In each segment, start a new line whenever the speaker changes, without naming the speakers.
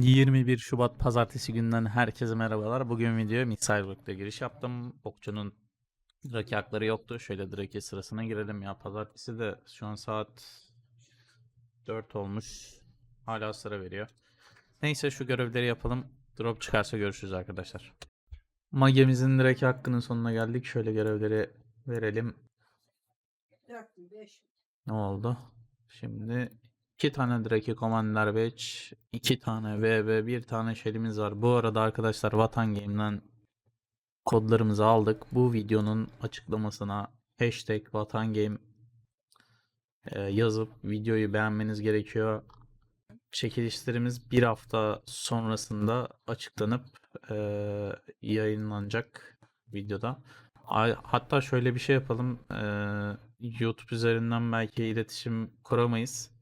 21 Şubat Pazartesi günden herkese merhabalar. Bugün videoya Mixerbook'ta giriş yaptım. Okçunun Draki hakları yoktu. Şöyle Draki sırasına girelim ya. Pazartesi de şu an saat 4 olmuş. Hala sıra veriyor. Neyse şu görevleri yapalım. Drop çıkarsa görüşürüz arkadaşlar. Magemizin Draki hakkının sonuna geldik. Şöyle görevleri verelim.
Yaktım 5.
Ne oldu? Şimdi iki tane Draki Commander Badge, iki tane VB, bir tane Shell'imiz var. Bu arada arkadaşlar Vatan Game'den kodlarımızı aldık. Bu videonun açıklamasına hashtag Vatan Game e, yazıp videoyu beğenmeniz gerekiyor. Çekilişlerimiz bir hafta sonrasında açıklanıp e, yayınlanacak videoda. Hatta şöyle bir şey yapalım. Eee, YouTube üzerinden belki iletişim kuramayız.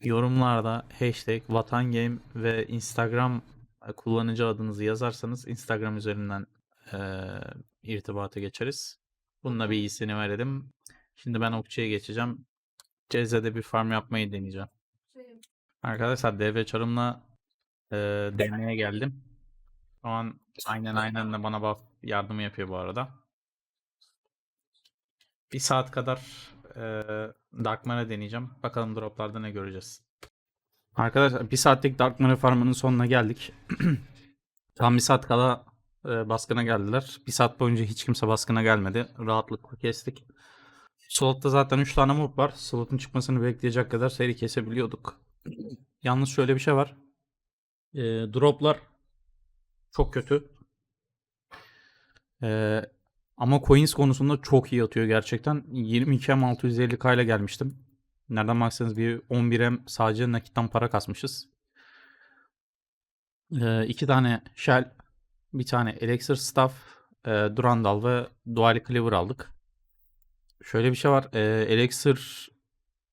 Yorumlarda hashtag Vatan Game ve Instagram e, kullanıcı adınızı yazarsanız Instagram üzerinden eee irtibata geçeriz. Bununla bir iyisini verelim. Şimdi ben okçuya geçeceğim. CZ'de bir farm yapmayı deneyeceğim. Arkadaşlar DV çarımla eee DM'ye geldim. Şu an aynen aynen de bana buff yardım yapıyor bu arada. Bir saat kadar Darkman'a deneyeceğim. Bakalım droplarda ne göreceğiz. Arkadaşlar bir saatlik Darkman'a farmının sonuna geldik. Tam bir saat kala eee, baskına geldiler. Bir saat boyunca hiç kimse baskına gelmedi. Rahatlıkla kestik. Slotta zaten 3 tane mob var. Slotun çıkmasını bekleyecek kadar seri kesebiliyorduk. Yalnız şöyle bir şey var. Eee, droplar çok kötü. Eee, ama coins konusunda çok iyi atıyor gerçekten. 22M 650k ile gelmiştim. Nereden baksanız bir 11M sadece nakitten para kasmışız. Eee iki tane Shell, bir tane Elixir Staff, eee, Durandal ve Dual Cleaver aldık. Şöyle bir şey var. Eee Elixir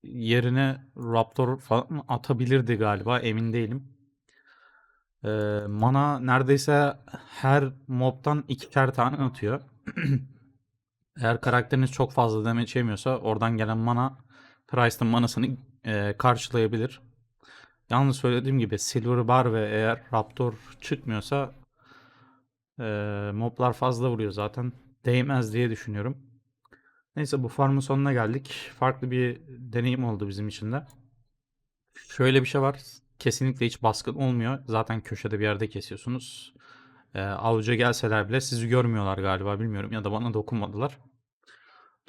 yerine Raptor falan atabilirdi galiba. Emin değilim. Eee, mana neredeyse her mobtan ikişer tane atıyor. Eğer karakteriniz çok fazla damage yemiyorsa oradan gelen mana Price'ın manasını eee, karşılayabilir. Yalnız söylediğim gibi Silver Bar ve eğer Raptor çıkmıyorsa eee, moblar fazla vuruyor zaten. Değmez diye düşünüyorum. Neyse bu farmın sonuna geldik. Farklı bir deneyim oldu bizim için de. Şöyle bir şey var. Kesinlikle hiç baskın olmuyor. Zaten köşede bir yerde kesiyorsunuz. Ee, avuca gelseler bile sizi görmüyorlar galiba bilmiyorum ya da bana dokunmadılar.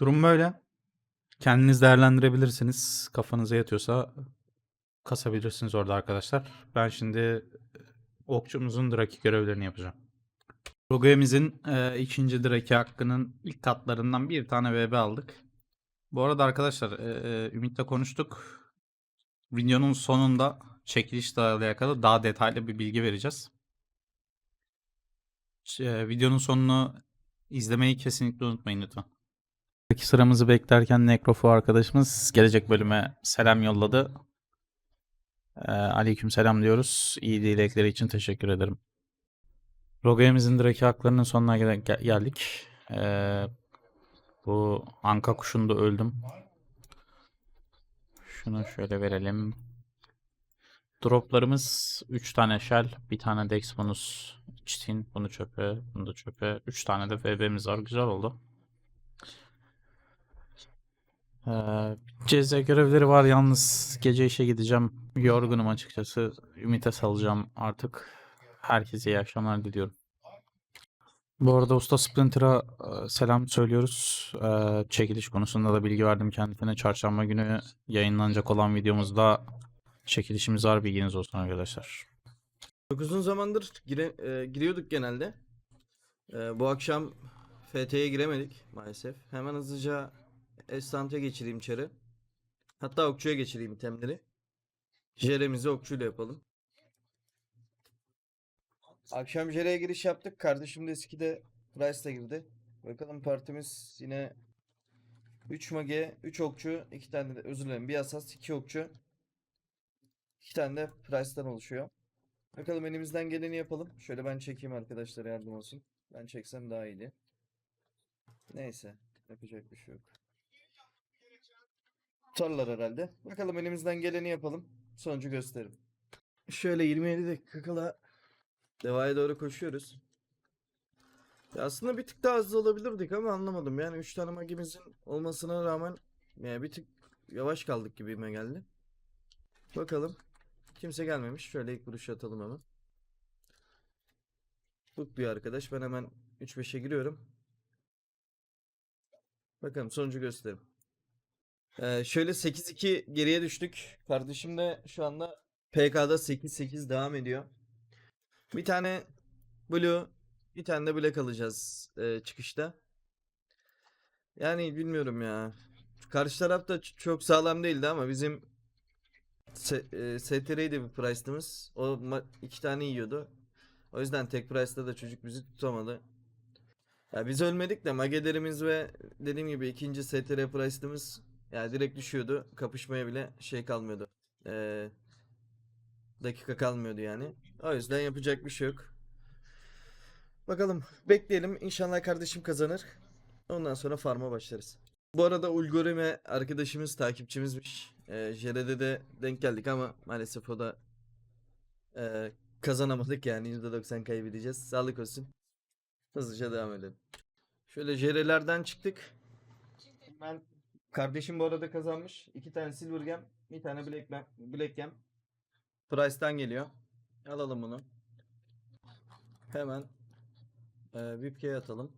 Durum böyle. Kendiniz değerlendirebilirsiniz. Kafanıza yatıyorsa kasabilirsiniz orada arkadaşlar. Ben şimdi e, okçumuzun Draki görevlerini yapacağım. Rogue'mizin e, ikinci Draki hakkının ilk katlarından bir tane VB aldık. Bu arada arkadaşlar e, e, Ümit'le konuştuk. Videonun sonunda çekiliş ile alakalı daha detaylı bir bilgi vereceğiz. Ş- e, videonun sonunu izlemeyi kesinlikle unutmayın lütfen. Peki sıramızı beklerken Necrofo arkadaşımız gelecek bölüme selam yolladı. E, aleyküm selam diyoruz. İyi dilekleri için teşekkür ederim. Rogue'mizin Draki haklarının sonuna gel- gel- geldik. E, bu anka kuşunda öldüm. Şunu şöyle verelim. Droplarımız 3 tane shell, bir tane dex bonus için bunu çöpe, bunu da çöpe. 3 tane de VB'miz var. Güzel oldu. Ee, CZ görevleri var yalnız gece işe gideceğim. Yorgunum açıkçası. Ümit'e salacağım artık. Herkese iyi akşamlar diliyorum. Bu arada Usta Splinter'a e, selam söylüyoruz. E, çekiliş konusunda da bilgi verdim kendisine. Çarşamba günü yayınlanacak olan videomuzda çekilişimiz var. Bilginiz olsun arkadaşlar.
Çok uzun zamandır gire, e, giriyorduk genelde. E, bu akşam FT'ye giremedik maalesef. Hemen hızlıca Estant'a geçireyim içeri. Hatta okçuya geçireyim itemleri. Jeremizi okçuyla yapalım. Akşam Jere'ye giriş yaptık. Kardeşim de eski de Price'la girdi. Bakalım partimiz yine 3 mage, 3 okçu, 2 tane de özür dilerim. Bir asas, 2 okçu. 2 tane de Price'dan oluşuyor. Bakalım elimizden geleni yapalım. Şöyle ben çekeyim arkadaşlar yardım olsun. Ben çeksem daha iyiydi. Neyse. Yapacak bir şey yok. Tutarlar herhalde. Bakalım elimizden geleni yapalım. Sonucu gösteririm. şöyle 27 dakika kala Deva'ya doğru koşuyoruz. Ya aslında bir tık daha hızlı olabilirdik ama anlamadım. Yani 3 tane magimizin olmasına rağmen yani bir tık yavaş kaldık gibime geldi. Bakalım. Kimse gelmemiş. Şöyle ilk vuruşu atalım hemen. Bir arkadaş. Ben hemen 3-5'e giriyorum. Bakalım sonucu gösterim. Ee, şöyle 8-2 geriye düştük. Kardeşim de şu anda PK'da 8-8 devam ediyor. Bir tane Blue, bir tane de Black alacağız e, çıkışta. Yani bilmiyorum ya. Karşı taraf da çok sağlam değildi ama bizim e, STR'ydi bir price'ımız. O iki tane yiyordu. O yüzden tek price'da da çocuk bizi tutamadı. Ya biz ölmedik de magelerimiz ve dediğim gibi ikinci STR price'ımız yani direkt düşüyordu. Kapışmaya bile şey kalmıyordu. Ee, dakika kalmıyordu yani. O yüzden yapacak bir şey yok. Bakalım bekleyelim. İnşallah kardeşim kazanır. Ondan sonra farma başlarız. Bu arada Ulgorime arkadaşımız, takipçimizmiş. Ee, Jere'de de denk geldik ama maalesef o da e, kazanamadık yani %90 kaybedeceğiz. Sağlık olsun. Hızlıca devam edelim. Şöyle Jere'lerden çıktık. Ben kardeşim bu arada kazanmış. İki tane Silver Gem, bir tane Black, Gem- Black Gem. Price'tan geliyor. Alalım bunu. Hemen e, VIP'ye atalım.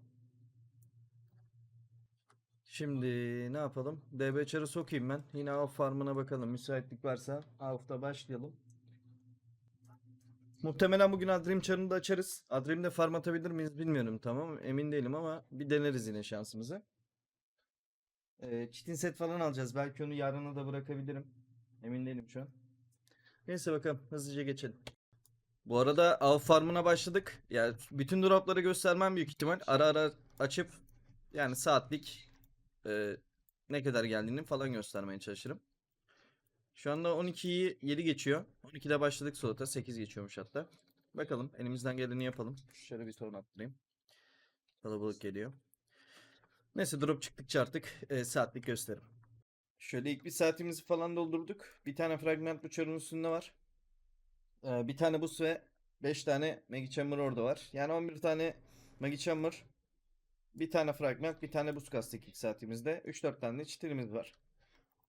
Şimdi ne yapalım? DB çarı sokayım ben. Yine av farmına bakalım. Müsaitlik varsa avda başlayalım. Muhtemelen bugün Adrim çarını da açarız. Adrim'de farm atabilir miyiz bilmiyorum tamam. Emin değilim ama bir deneriz yine şansımızı. Ee, çitin set falan alacağız. Belki onu yarına da bırakabilirim. Emin değilim şu an. Neyse bakalım hızlıca geçelim. Bu arada av farmına başladık. Yani bütün dropları göstermem büyük ihtimal. Ara ara açıp yani saatlik e, ne kadar geldiğini falan göstermeye çalışırım. Şu anda 12'yi 7 geçiyor. 12'de başladık slota. 8 geçiyormuş hatta. Bakalım elimizden geleni yapalım. Şöyle bir sorun attırayım. Kalabalık geliyor. Neyse drop çıktıkça artık e, saatlik gösteririm. Şöyle ilk bir saatimizi falan doldurduk. Bir tane fragment bıçağın üstünde var. Ee, bir tane bus ve 5 tane Magi Chamber orada var. Yani 11 tane Magi Chamber, bir tane fragment, bir tane bus kastık ilk saatimizde. 3-4 tane de çitilimiz var.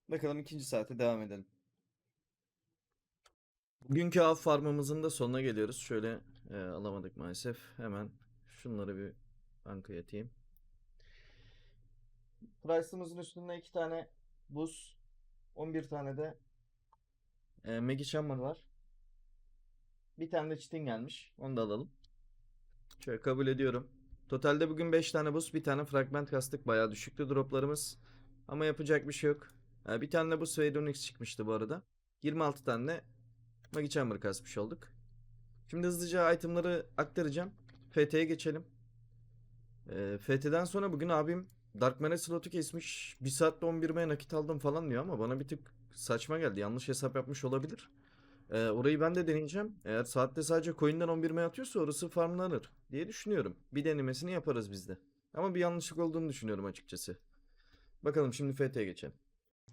Bakalım ikinci saate devam edelim. Bugünkü av farmımızın da sonuna geliyoruz. Şöyle e, alamadık maalesef. Hemen şunları bir bankaya atayım. Price'ımızın üstünde 2 tane bus, 11 tane de e, Magi Chamber var. Bir tane de çitin gelmiş. Onu da alalım. Şöyle kabul ediyorum. Totalde bugün 5 tane buz, bir tane fragment kastık. Bayağı düşüktü droplarımız. Ama yapacak bir şey yok. Ha, bir tane bu Sveidonix çıkmıştı bu arada. 26 tane Magi Chamber kasmış olduk. Şimdi hızlıca itemları aktaracağım. FT'ye geçelim. Ee, FT'den sonra bugün abim Dark Mana slotu kesmiş. 1 saatte 11 M'ye nakit aldım falan diyor ama bana bir tık saçma geldi. Yanlış hesap yapmış olabilir. Ee, orayı ben de deneyeceğim. Eğer saatte sadece coin'den 11 M atıyorsa orası farmlanır diye düşünüyorum. Bir denemesini yaparız biz de. Ama bir yanlışlık olduğunu düşünüyorum açıkçası. Bakalım şimdi FT'ye geçelim.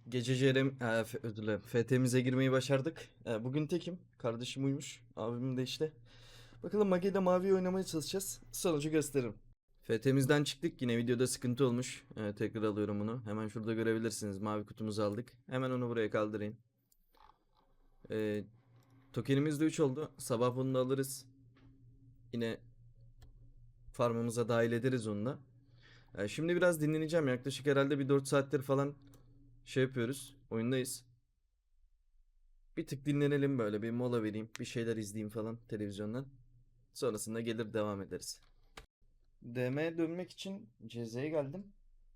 Gece CRM, e, özür dilerim. FT'mize girmeyi başardık. E, bugün tekim. Kardeşim uyumuş. Abim de işte. Bakalım Mage'de mavi oynamaya çalışacağız. Sonucu gösteririm. FT'mizden çıktık. Yine videoda sıkıntı olmuş. E, tekrar alıyorum bunu. Hemen şurada görebilirsiniz. Mavi kutumuzu aldık. Hemen onu buraya kaldırayım. E, tokenimiz de 3 oldu. Sabah bunu da alırız. Yine farmımıza dahil ederiz onu da. E, şimdi biraz dinleneceğim. Yaklaşık herhalde bir 4 saattir falan şey yapıyoruz. Oyundayız. Bir tık dinlenelim böyle bir mola vereyim. Bir şeyler izleyeyim falan televizyondan. Sonrasında gelir devam ederiz. DM'ye dönmek için CZ'ye geldim.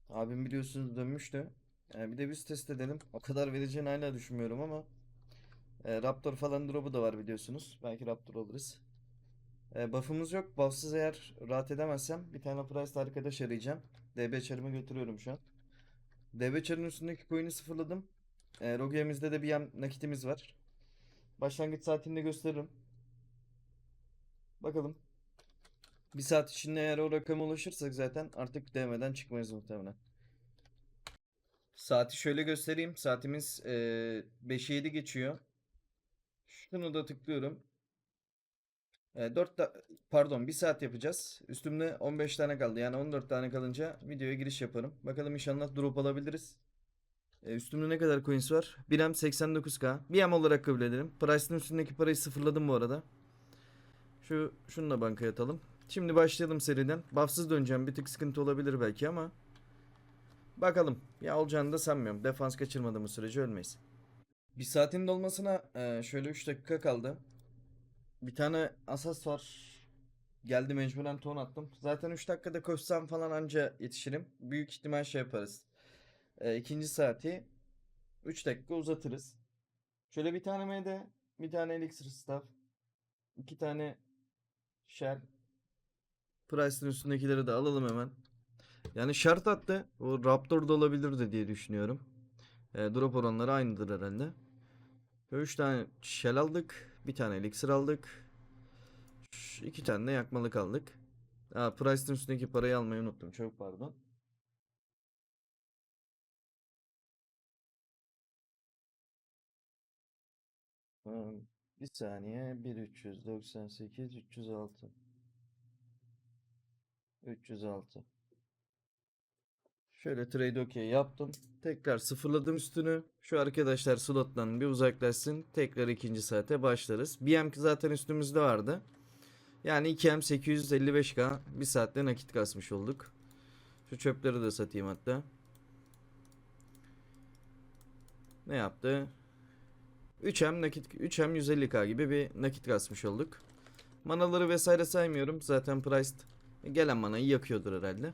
Abim biliyorsunuz dönmüştü. Yani bir de biz test edelim. O kadar vereceğini hala düşünmüyorum ama. E, Raptor falan drop'u da var biliyorsunuz. Belki Raptor alırız. E, buff'ımız yok. Buff'sız eğer rahat edemezsem bir tane price arkadaş arayacağım. DB çarımı götürüyorum şu an. DB çarın üstündeki coin'i sıfırladım. E, Rogue'mizde de bir nakitimiz var. Başlangıç saatini de gösteririm. Bakalım. Bir saat içinde eğer o rakama ulaşırsak zaten artık DM'den çıkmayız muhtemelen. Saati şöyle göstereyim. Saatimiz eee 5'e 7 geçiyor. Şunu da tıklıyorum. E, 4 da pardon 1 saat yapacağız. Üstümde 15 tane kaldı. Yani 14 tane kalınca videoya giriş yaparım. Bakalım inşallah drop alabiliriz. E, üstümde ne kadar coins var? 1M 89k. 1M olarak kabul edelim. Price'ın üstündeki parayı sıfırladım bu arada. Şu şunu da bankaya atalım. Şimdi başlayalım seriden. Buffsız döneceğim. Bir tık sıkıntı olabilir belki ama bakalım. Ya olacağını da sanmıyorum. Defans kaçırmadığımız sürece ölmeyiz. Bir saatin dolmasına e, şöyle 3 dakika kaldı. Bir tane asas var. Geldi mecburen ton attım. Zaten 3 dakikada koşsam falan anca yetişirim. Büyük ihtimal şey yaparız. E, ikinci saati 3 dakika uzatırız. Şöyle bir tane MD, bir tane Elixir Staff, iki tane Shell. Price'ın üstündekileri de alalım hemen. Yani şart attı. O Raptor da olabilirdi diye düşünüyorum. E, drop oranları aynıdır herhalde. 3 tane Shell aldık. Bir tane Elixir aldık. Ş- iki tane de yakmalık aldık. Aa, Price'ın üstündeki parayı almayı unuttum. Çok pardon. Bir saniye. 1398 306 306 Şöyle trade OK yaptım. Tekrar sıfırladım üstünü. Şu arkadaşlar slottan bir uzaklaşsın. Tekrar ikinci saate başlarız. BM zaten üstümüzde vardı. Yani 2M 855K bir saatte nakit kasmış olduk. Şu çöpleri de satayım hatta. Ne yaptı? 3M nakit 3M 150K gibi bir nakit kasmış olduk. Manaları vesaire saymıyorum. Zaten price gelen manayı yakıyordur herhalde.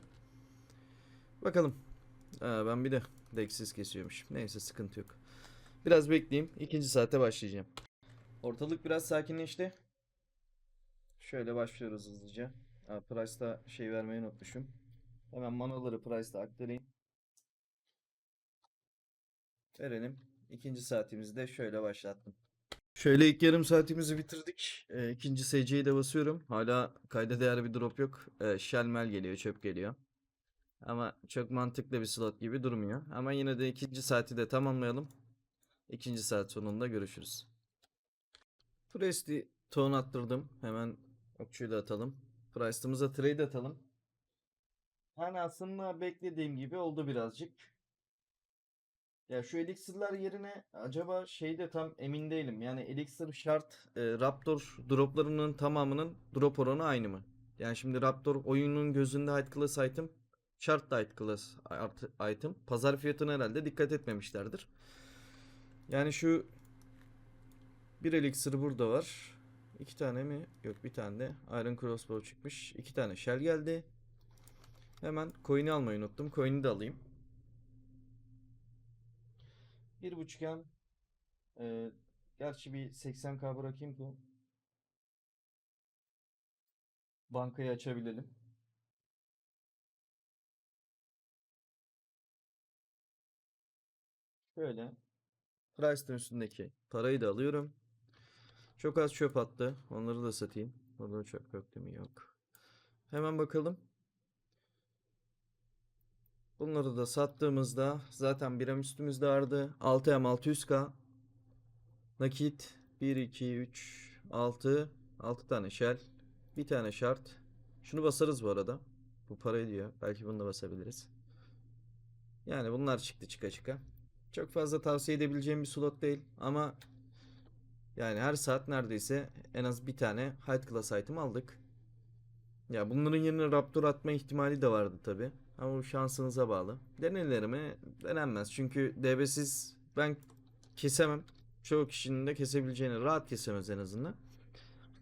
Bakalım. Aa, ben bir de Dex'siz kesiyormuş. Neyse sıkıntı yok. Biraz bekleyeyim. İkinci saate başlayacağım. Ortalık biraz sakinleşti. Şöyle başlıyoruz hızlıca. Aa, Price'da şey vermeyi unutmuşum. Hemen manaları Price'da aktarayım. Verelim. İkinci saatimizi de şöyle başlattım. Şöyle ilk yarım saatimizi bitirdik. Ee, ikinci SC'yi de basıyorum. Hala kayda değer bir drop yok. Ee, Shellmel geliyor, çöp geliyor. Ama çok mantıklı bir slot gibi durmuyor. Ama yine de ikinci saati de tamamlayalım. İkinci saat sonunda görüşürüz. Presti ton attırdım. Hemen okçuyu da atalım. Price'ımıza trade atalım. Hani aslında beklediğim gibi oldu birazcık. Ya şu elixirler yerine acaba şeyde tam emin değilim. Yani elixir şart e, Raptor droplarının tamamının drop oranı aynı mı? Yani şimdi Raptor oyunun gözünde high class item Chart high class item. Pazar fiyatına herhalde dikkat etmemişlerdir. Yani şu bir elixir burada var. İki tane mi? Yok bir tane de Iron Crossbow çıkmış. İki tane shell geldi. Hemen coin'i almayı unuttum. Coin'i de alayım. Bir buçuk yan. Ee, gerçi bir 80k bırakayım ki bankayı açabilelim. Şöyle. Price'ın üstündeki parayı da alıyorum. Çok az çöp attı. Onları da satayım. Orada çöp yok değil mi? Yok. Hemen bakalım. Bunları da sattığımızda zaten biram üstümüzde vardı. 6M 600K. Nakit 1, 2, 3, 6. 6 tane shell. Bir tane şart. Şunu basarız bu arada. Bu para diyor. Belki bunu da basabiliriz. Yani bunlar çıktı çıka çıka. Çok fazla tavsiye edebileceğim bir slot değil ama yani her saat neredeyse en az bir tane high class item aldık. Ya bunların yerine Raptor atma ihtimali de vardı tabi. Ama bu şansınıza bağlı. Denenir mi? Denenmez. Çünkü DB'siz ben kesemem. Çoğu kişinin de kesebileceğini rahat kesemez en azından.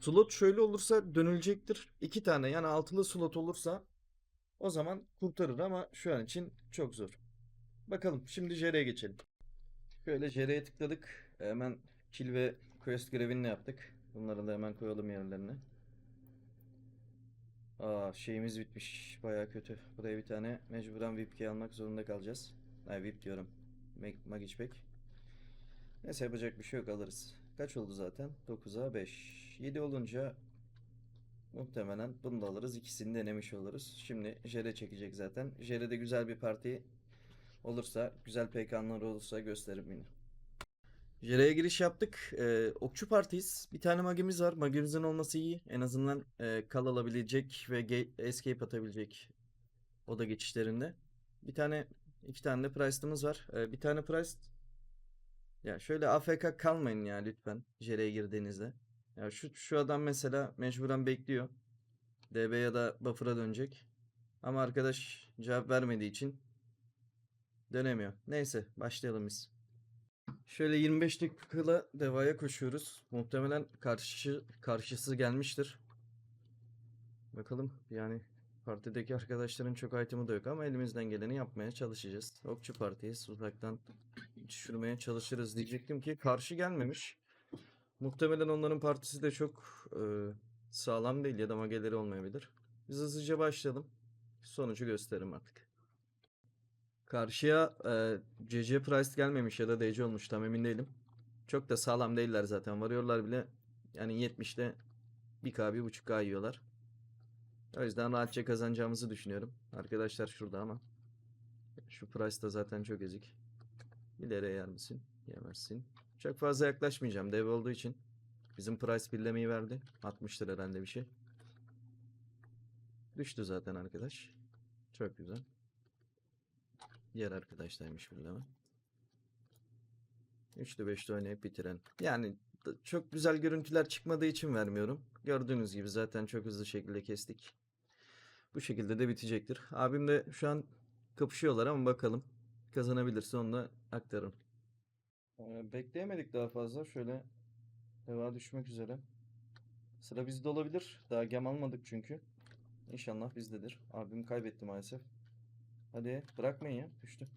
Slot şöyle olursa dönülecektir. İki tane yani altılı slot olursa o zaman kurtarır ama şu an için çok zor. Bakalım şimdi JR'ye geçelim. Şöyle JR'ye tıkladık. Hemen kill ve quest görevini yaptık. Bunları da hemen koyalım yerlerine. Aa şeyimiz bitmiş. Baya kötü. Buraya bir tane mecburen VIP key almak zorunda kalacağız. Ay VIP diyorum. Mag- Magic Pack. Neyse yapacak bir şey yok alırız. Kaç oldu zaten? 9'a 5. 7 olunca muhtemelen bunu da alırız. İkisini denemiş oluruz. Şimdi JR çekecek zaten. JR'de güzel bir parti olursa, güzel PK'lar olursa gösteririm yine. Jere'ye giriş yaptık. Ee, okçu partiyiz. Bir tane magimiz var. Magimizin olması iyi. En azından e, kal alabilecek ve escape atabilecek oda geçişlerinde. Bir tane, iki tane de Price'ımız var. Ee, bir tane Price ya şöyle AFK kalmayın ya lütfen Jere'ye girdiğinizde. Ya şu şu adam mesela mecburen bekliyor. DB ya da buffer'a dönecek. Ama arkadaş cevap vermediği için dönemiyor. Neyse başlayalım biz. Şöyle 25 dakikada devaya koşuyoruz. Muhtemelen karşı karşısı gelmiştir. Bakalım yani partideki arkadaşların çok item'ı da yok ama elimizden geleni yapmaya çalışacağız. Okçu partiyiz. Uzaktan düşürmeye çalışırız diyecektim ki karşı gelmemiş. Muhtemelen onların partisi de çok e, sağlam değil ya da mageleri olmayabilir. Biz hızlıca başlayalım. Sonucu gösteririm artık. Karşıya e, CC Price gelmemiş ya da DC olmuş tam emin değilim. Çok da sağlam değiller zaten. Varıyorlar bile yani 70'te 1K 1.5K yiyorlar. O yüzden rahatça kazanacağımızı düşünüyorum. Arkadaşlar şurada ama. Şu Price da zaten çok ezik. İleri yer misin? Yemezsin. Çok fazla yaklaşmayacağım dev olduğu için. Bizim Price birlemeyi verdi. 60'tır herhalde bir şey. Düştü zaten arkadaş. Çok güzel. Diğer arkadaşlarmış birleme. 3'lü 5'li oynayıp bitiren. Yani çok güzel görüntüler çıkmadığı için vermiyorum. Gördüğünüz gibi zaten çok hızlı şekilde kestik. Bu şekilde de bitecektir. Abim de şu an kapışıyorlar ama bakalım. Kazanabilirse onu da aktarın. Ee, bekleyemedik daha fazla. Şöyle deva düşmek üzere. Sıra bizde olabilir. Daha gem almadık çünkü. İnşallah bizdedir. Abim kaybetti maalesef. Hadi bırakmayın ya. Düştü.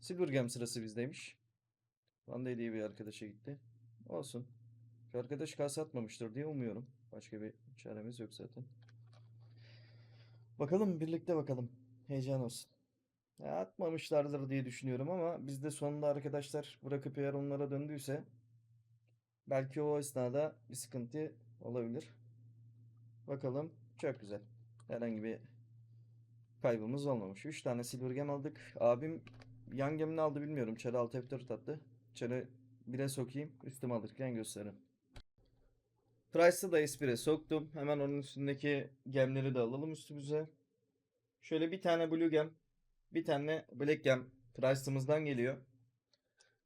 Silver Gem sırası bizdeymiş. Van diye bir arkadaşa gitti. Olsun. Şu arkadaş kase atmamıştır diye umuyorum. Başka bir çaremiz yok zaten. Bakalım birlikte bakalım. Heyecan olsun. Ya atmamışlardır diye düşünüyorum ama biz de sonunda arkadaşlar bırakıp eğer onlara döndüyse belki o esnada bir sıkıntı olabilir. Bakalım. Çok güzel. Herhangi bir kaybımız olmamış. 3 tane silver gem aldık. Abim yan gemini aldı bilmiyorum. Çarı 6 F4 attı. Çarı 1'e sokayım. Üstüme alırken gösteririm. Price'ı da S1'e soktum. Hemen onun üstündeki gemleri de alalım üstümüze. Şöyle bir tane blue gem. Bir tane black gem. Price'ımızdan geliyor.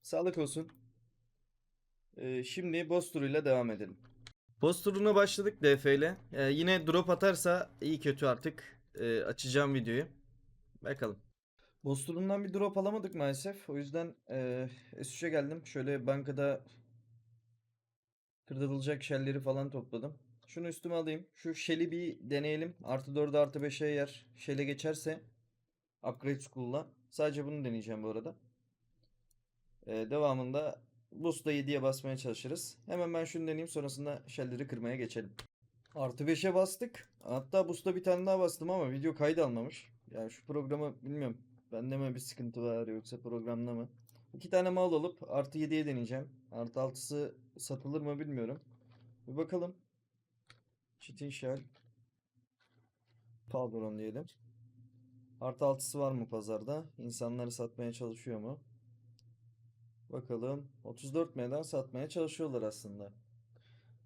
Sağlık olsun. Ee, şimdi boss turuyla devam edelim. Boss başladık DF ile. Ee, yine drop atarsa iyi kötü artık e, açacağım videoyu. Bakalım. Boss turundan bir drop alamadık maalesef. O yüzden e, S3'e geldim. Şöyle bankada kırdırılacak shell'leri falan topladım. Şunu üstüme alayım. Şu shell'i bir deneyelim. Artı 4'e artı 5'e eğer shell'e geçerse upgrade school'la. Sadece bunu deneyeceğim bu arada. E, devamında boost'a 7'ye basmaya çalışırız. Hemen ben şunu deneyeyim. Sonrasında shell'leri kırmaya geçelim. Artı 5'e bastık. Hatta boost'a bir tane daha bastım ama video kaydı almamış. Yani şu programı bilmiyorum. Bende mi bir sıkıntı var yoksa programda mı? İki tane mal alıp artı 7'ye deneyeceğim. Artı 6'sı satılır mı bilmiyorum. Bir bakalım. Çitin shell. Pardon diyelim. Artı 6'sı var mı pazarda? İnsanları satmaya çalışıyor mu? Bakalım. 34 M'den satmaya çalışıyorlar aslında.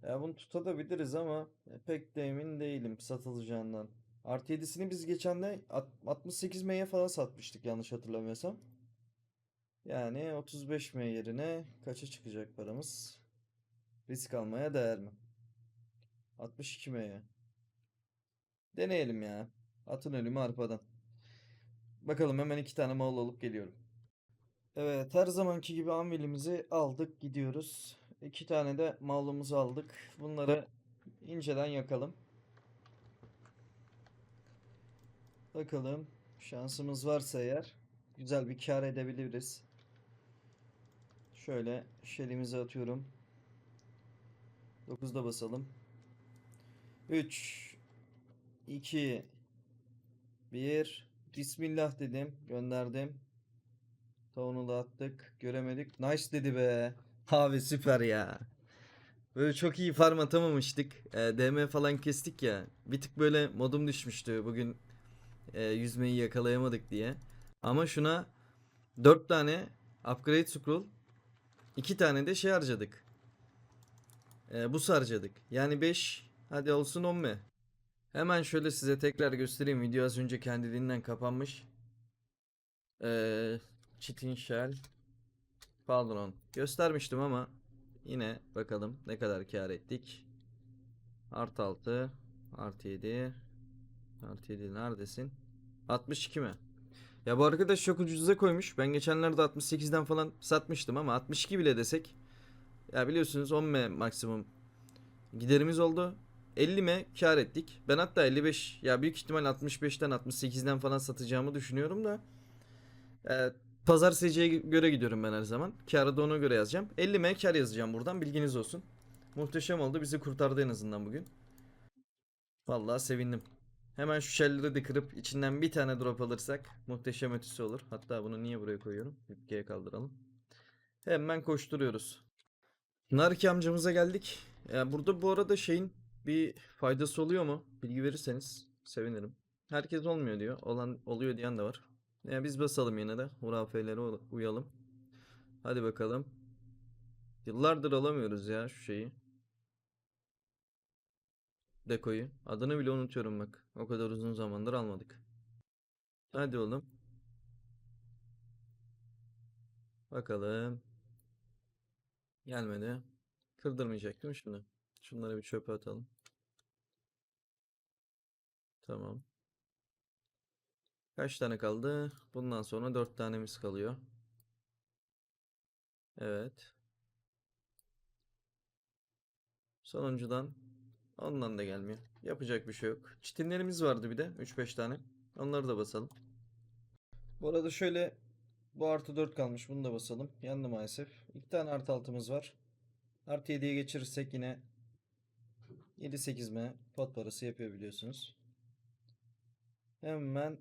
Ya bunu tutabiliriz ama e, pek de emin değilim satılacağından. Artı 7'sini biz geçen de at- 68 M'ye falan satmıştık yanlış hatırlamıyorsam. Yani 35 M yerine kaça çıkacak paramız? Risk almaya değer mi? 62 M'ye. Deneyelim ya. Atın ölümü arpadan. Bakalım hemen iki tane mal alıp geliyorum. Evet her zamanki gibi anvilimizi aldık gidiyoruz. İki tane de malımızı aldık. Bunları inceden yakalım. Bakalım şansımız varsa eğer güzel bir kar edebiliriz. Şöyle şelimizi atıyorum. 9'da basalım. 3 2 1 Bismillah dedim. Gönderdim. Tavuğunu da attık. Göremedik. Nice dedi be. Abi süper ya. Böyle çok iyi farm atamamıştık. E, DM falan kestik ya. Bir tık böyle modum düşmüştü. Bugün e, yüzmeyi yakalayamadık diye. Ama şuna 4 tane upgrade scroll İki tane de şey harcadık. Ee, bus harcadık. Yani 5 hadi olsun 10 mu? Hemen şöyle size tekrar göstereyim. Video az önce kendiliğinden kapanmış. Ee, Çitin Shell Pardon. Göstermiştim ama yine bakalım ne kadar kar ettik. Artı 6 Artı 7 Artı 7 neredesin? 62 mi? Ya bu arkadaş çok ucuza koymuş. Ben geçenlerde 68'den falan satmıştım ama 62 bile desek. Ya biliyorsunuz 10 M maksimum giderimiz oldu. 50 M kar ettik. Ben hatta 55 ya büyük ihtimal 65'ten 68'den falan satacağımı düşünüyorum da. e, pazar SC'ye göre gidiyorum ben her zaman. Karı da ona göre yazacağım. 50 M kar yazacağım buradan bilginiz olsun. Muhteşem oldu. Bizi kurtardı en azından bugün. Vallahi sevindim. Hemen şu shellleri de kırıp içinden bir tane drop alırsak muhteşem ötesi olur. Hatta bunu niye buraya koyuyorum? G'ye kaldıralım. Hemen koşturuyoruz. Narki amcamıza geldik. Ya burada bu arada şeyin bir faydası oluyor mu? Bilgi verirseniz sevinirim. Herkes olmuyor diyor. Olan oluyor diyen de var. Ya biz basalım yine de. Hurafelere uyalım. Hadi bakalım. Yıllardır alamıyoruz ya şu şeyi. Dekoyu. Adını bile unutuyorum bak. O kadar uzun zamandır almadık. Hadi oğlum. Bakalım. Gelmedi. Kırdırmayacak değil mi şimdi? Şunları bir çöpe atalım. Tamam. Kaç tane kaldı? Bundan sonra 4 tanemiz kalıyor. Evet. Sonuncudan ondan da gelmiyor. Yapacak bir şey yok. Çitinlerimiz vardı bir de 3-5 tane. Onları da basalım. Bu arada şöyle bu artı 4 kalmış. Bunu da basalım. Yandı maalesef. 2 tane artı altımız var. Artı 7'ye geçirirsek yine 7-8 m pot parası yapıyor biliyorsunuz. Hemen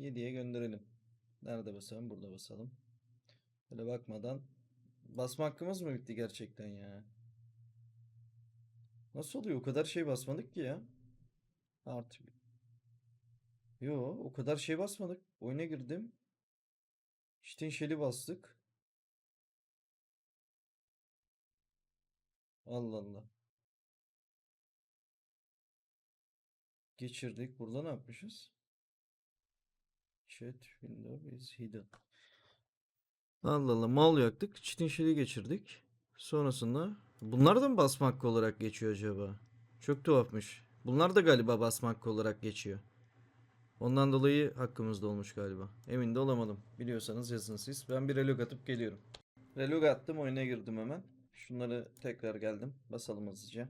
7'ye gönderelim. Nerede basalım? Burada basalım. Böyle bakmadan. Basma hakkımız mı bitti gerçekten ya? Nasıl oluyor? O kadar şey basmadık ki ya. Artı. Yo, o kadar şey basmadık. Oyuna girdim. Çitin şeli bastık. Allah Allah. Geçirdik. Burada ne yapmışız? Chat window is hidden. Allah Allah mal yaktık. Çitin şeli geçirdik. Sonrasında bunlar da mı basma hakkı olarak geçiyor acaba? Çok tuhafmış. Bunlar da galiba basma hakkı olarak geçiyor. Ondan dolayı hakkımızda olmuş galiba. Emin de olamadım. Biliyorsanız yazın siz. Ben bir relog atıp geliyorum. Relog attım oyuna girdim hemen. Şunları tekrar geldim. Basalım hızlıca.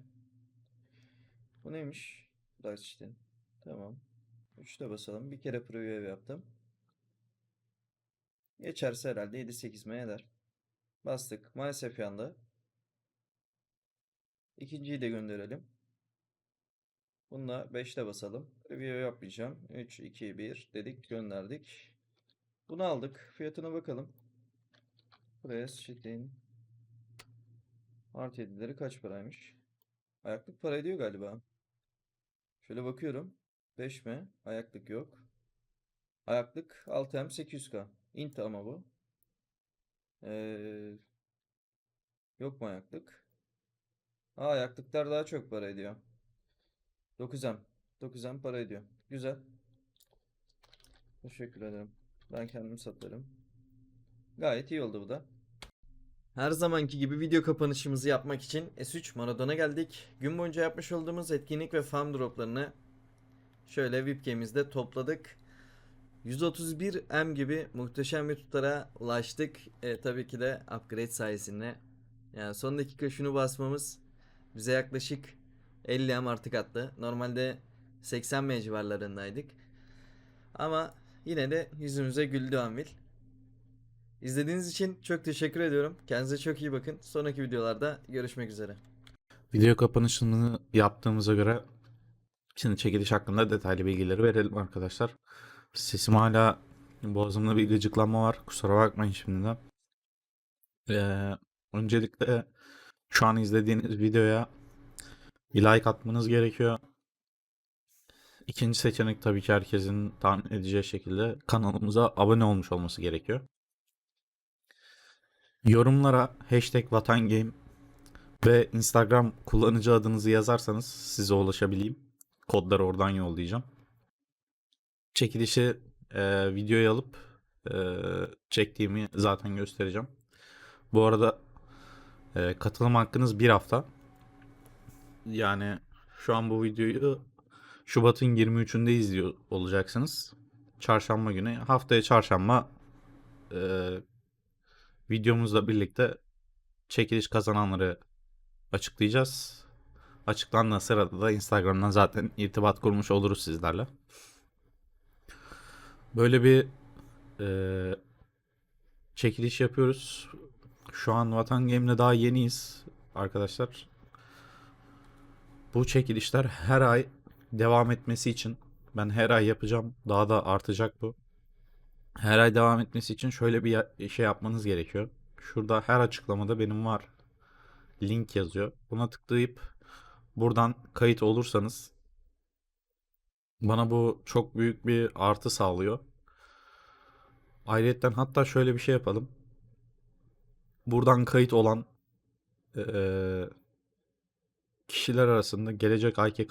Bu neymiş? Dice. Tamam. 3'te basalım. Bir kere preview yaptım. Geçerse herhalde 7-8 mi eder. Bastık. Maalesef yandı. İkinciyi de gönderelim. Bununla 5'te basalım. Preview yapmayacağım. 3, 2, 1 dedik gönderdik. Bunu aldık. Fiyatına bakalım. Press, shipping. Artı 7'leri kaç paraymış? Ayaklık para ediyor galiba. Şöyle bakıyorum. 5 mi? Ayaklık yok. Ayaklık 6M 800K. Int ama bu. Ee, yok mu ayaklık? Aa, ayaklıklar daha çok para ediyor. 9M. 9M para ediyor. Güzel. Teşekkür ederim. Ben kendim satarım. Gayet iyi oldu bu da. Her zamanki gibi video kapanışımızı yapmak için S3 Maradona geldik. Gün boyunca yapmış olduğumuz etkinlik ve farm droplarını şöyle VIP'gemizde topladık. 131 M gibi muhteşem bir tutara ulaştık. E, tabii ki de upgrade sayesinde. Yani son dakika şunu basmamız bize yaklaşık 50 M artık attı. Normalde 80 M civarlarındaydık. Ama yine de yüzümüze güldü Anvil. İzlediğiniz için çok teşekkür ediyorum. Kendinize çok iyi bakın. Sonraki videolarda görüşmek üzere.
Video kapanışını yaptığımıza göre şimdi çekiliş hakkında detaylı bilgileri verelim arkadaşlar. Sesim hala boğazımda bir gıcıklanma var. Kusura bakmayın şimdiden. Ee, öncelikle şu an izlediğiniz videoya bir like atmanız gerekiyor. İkinci seçenek tabii ki herkesin tahmin edeceği şekilde kanalımıza abone olmuş olması gerekiyor. Yorumlara hashtag vatangame ve Instagram kullanıcı adınızı yazarsanız size ulaşabileyim. Kodları oradan yollayacağım. Çekilişi e, videoya alıp e, çektiğimi zaten göstereceğim. Bu arada e, katılım hakkınız bir hafta. Yani şu an bu videoyu Şubat'ın 23'ünde izliyor olacaksınız. Çarşamba günü. Haftaya çarşamba e, videomuzla birlikte çekiliş kazananları açıklayacağız. Açıklandığı sırada da Instagram'dan zaten irtibat kurmuş oluruz sizlerle. Böyle bir e, çekiliş yapıyoruz. Şu an Vatan Game'le daha yeniyiz arkadaşlar. Bu çekilişler her ay devam etmesi için ben her ay yapacağım. Daha da artacak bu. Her ay devam etmesi için şöyle bir şey yapmanız gerekiyor. Şurada her açıklamada benim var. Link yazıyor. Buna tıklayıp buradan kayıt olursanız bana bu çok büyük bir artı sağlıyor. Ayrıca hatta şöyle bir şey yapalım. Buradan kayıt olan eee, kişiler arasında gelecek ayki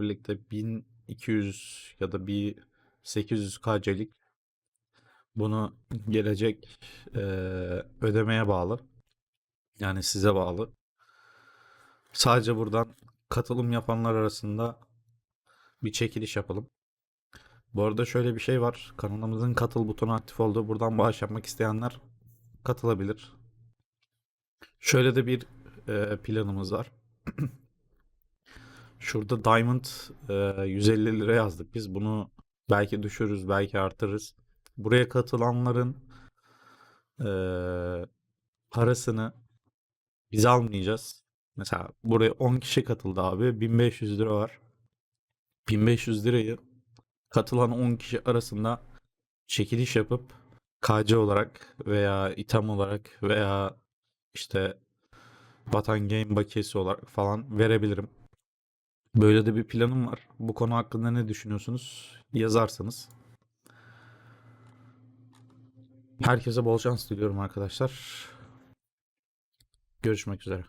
birlikte 1200 ya da bir 800 KC'lik bunu gelecek eee, ödemeye bağlı. Yani size bağlı. Sadece buradan katılım yapanlar arasında bir çekiliş yapalım. Bu arada şöyle bir şey var. Kanalımızın katıl butonu aktif oldu. Buradan bağış yapmak isteyenler katılabilir. Şöyle de bir e, planımız var. Şurada Diamond e, 150 lira yazdık. Biz bunu belki düşürürüz, belki artırırız. Buraya katılanların e, parasını biz almayacağız. Mesela buraya 10 kişi katıldı abi. 1500 lira var. 1500 lirayı katılan 10 kişi arasında çekiliş yapıp KC olarak veya item olarak veya işte Vatan Game bakiyesi olarak falan verebilirim. Böyle de bir planım var. Bu konu hakkında ne düşünüyorsunuz? Yazarsanız. Herkese bol şans diliyorum arkadaşlar. Görüşmek üzere.